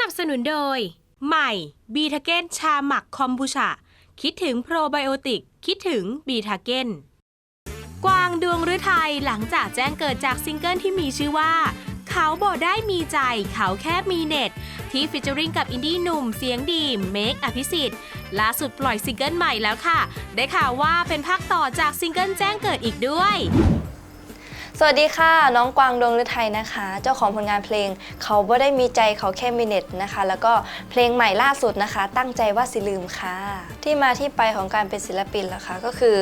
นับสนุนโดย ใหม่บีทาเกนชาหมักคอมบูชา คิดถึงโปรไบโอติก คิดถึงบีทาเกนกวางดวงฤทัยหลังจากแจ้งเกิดจากซิงเกิลที่มีชื่อว่า เขาบอกได้มีใจเขาแค่มีเน็ต ที่ฟิชเจอริงกับอินดี้หนุ่มเสียงดีเมคอภิสิทธิ์ล่าสุดปล่อยซิงเกิลใหม่แล้วค่ะ ได้ข่าวว่าเป็นภาคต่อจากซิงเกิลแจ้งเกิดอีกด้วย สวัสดีค่ะ น้องกวางดวงฤทัยนะคะ เจ้าของผลงานเพลง เขาบ่ได้มีใจเขาแค่มีเน็ตนะคะ แล้วก็เพลงใหม่ล่าสุดนะคะ ตั้งใจว่าสิลืมค่ะ ที่มาที่ไปของการเป็นศิลปินล่ะคะ ก็คือ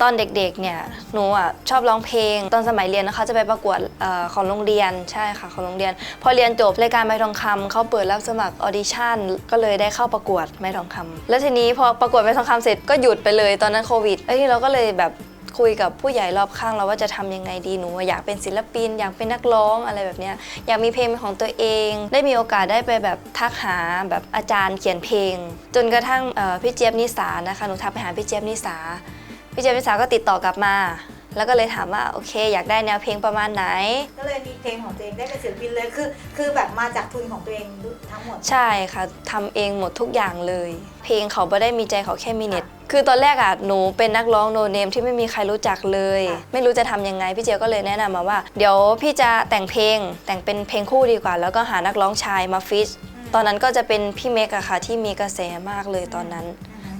ตอนเด็กๆเนี่ยหนูอะชอบร้องเพลง ตอนสมัยเรียนนะคะจะไปประกวดออของโรงเรียนใช่ค่ะของโรงเรียน พอเรียนจบรายการไม้ทองคำเขาเปิดรับสมัครออดิชั่นก็เลยได้เข้าประกวดไม้ทองคำแล้วทีนี้พอประกวดไม้ทองคำเสร็จก็หยุดไปเลยตอนนั้นโควิดแล้ที่เราก็เลยแบบ คุยกับผู้ใหญ่รอบข้างเราว่าจะทำยังไงดีหนูอยากเป็นศิลปิน อยากเป็นนักร้องอะไรแบบเนี้ยอยากมีเพลงเป็นของตัวเอง ได้มีโอกาสได้ไปแบบทักหาแบบอาจารย์เขียนเพลง จนกระทั่งเอ่อพี่เจี๊ยบนิสานะคะหนูทักไปหาพี่เจี๊ยบนิสาพี่เจี๊ยบนิสาก็ติดต่อกลับมาแล้วก็เลยถามว่าโอเค อยากได้แนวเพลงประมาณไหน ก็เลยมีเพลงของตัวเองได้เป็นศิลปินเลยคือ คือแบบมาจากทุนของตัวเองทั้งหมด ใช่ค่ะทำเองหมดทุกอย่างเลย เพลงเขาไม่ได้มีใจเขาแค่มีเน็ต คือตอนแรกอะหนูเป็นนักร้องโนเนมที่ไม่มีใครรู้จักเลยค่ะไม่รู้จะทำยังไงพี่เจียวก็เลยแนะนำมาว่า เดี๋ยวพี่จะแต่งเพลง แต่งเป็นเพลงคู่ดีกว่า แล้วก็หานักร้องชายมาฟิชตอนนั้นก็จะเป็นพี่เมกอะค่ะที่มีกระแสมากเลยตอนนั้น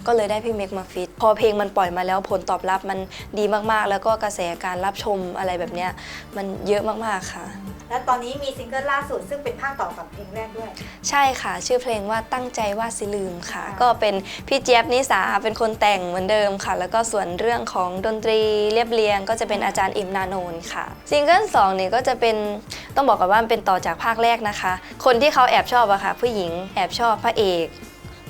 ก็เลยได้พี่เมกมาฟิตพอเพลงมันปล่อยมาแล้วผลตอบรับมันดีมากๆ แล้วก็กระแสการรับชมอะไรแบบเนี้ยมันเยอะมากๆค่ะ และตอนนี้มีซิงเกิลล่าสุดซึ่งเป็นภาคต่อกับเพลงแรกด้วย ใช่ค่ะ ชื่อเพลงว่าตั้งใจว่าสิลืมค่ะค่ะ ก็เป็นพี่เจี๊ยบนิสาเป็นคนแต่งเหมือนเดิมค่ะ แล้วก็ส่วนเรื่องของดนตรีเรียบเรียง ก็จะเป็นอาจารย์อิมนาโนนค่ะซิงเกิลสองนี่ก็จะเป็นต้องบอกก่อนว่ามันเป็นต่อจากภาคแรกนะคะ คนที่เขาแอบชอบอะค่ะผู้หญิงแอบชอบพระเอก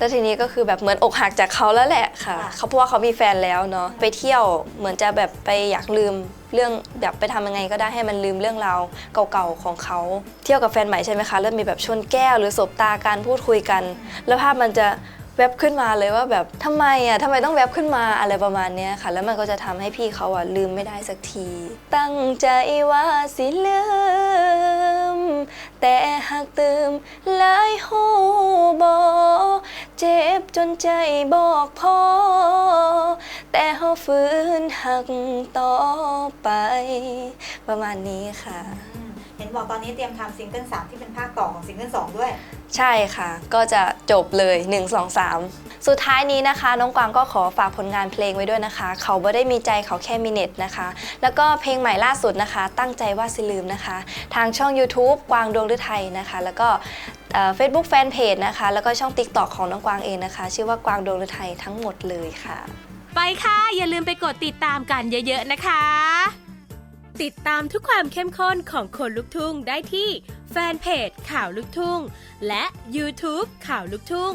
แล้วทีนี้ก็คือแบบเหมือนอกหักจากเขาแล้วแหละค่ะค่ะเขาเพราะว่าเขามีแฟนแล้วเนาะไปเที่ยวเหมือนจะแบบไปอยากลืมเรื่องแบบไปทำยังไงก็ได้ให้มันลืมเรื่องราวเก่าๆของเขา เที่ยวกับแฟนใหม่ใช่ไหมคะเริ่มมีแบบชนแก้วหรือสบตาการพูดคุยกัน แล้วภาพมันจะแวบขึ้นมาเลยว่าแบบทำไมอะทำไมต้องแวบขึ้นมาอะไรประมาณเนี้ยค่ะ แล้วมันก็จะทำให้พี่เขาอะลืมไม่ได้สักที ตั้งใจว่าสิลืม แต่หากตืมหลายหูบอเจ็ บจนใจบอกพอแต่เฮาฝืนหักต่อไป ประมาณนี้ค่ะ อืมเห็นบอกตอนนี้เตรียมทำซิงเกิล3ที่เป็นภาคต่อของซิงเกิล2ด้วย ใช่ค่ะ ก็จะจบเลย 1 2 3 สุดท้ายนี้นะคะ น้องกวางก็ขอฝากผลงานเพลงไว้ด้วยนะคะ เขาบ่ได้มีใจเขาแค่มีเน็ตนะคะ แล้วก็เพลงใหม่ล่าสุดนะคะ ตั้งใจว่าสิลืมนะคะ ทางช่อง YouTube กวางดวงฤทัยนะคะ แล้วก็เฟซบุ๊กแฟนเพจนะคะ แล้วก็ช่อง TikTok ของน้องกวางเองนะคะ ชื่อว่ากวางดวงฤทัยทั้งหมดเลยค่ะ ไปค่ะ อย่าลืมไปกดติดตามกันเยอะๆนะคะ ติดตามทุกความเข้มข้นของคนลุกทุ่งได้ที่แฟนเพจข่าวลุกทุ่ง และ YouTube ข่าวลุกทุ่ง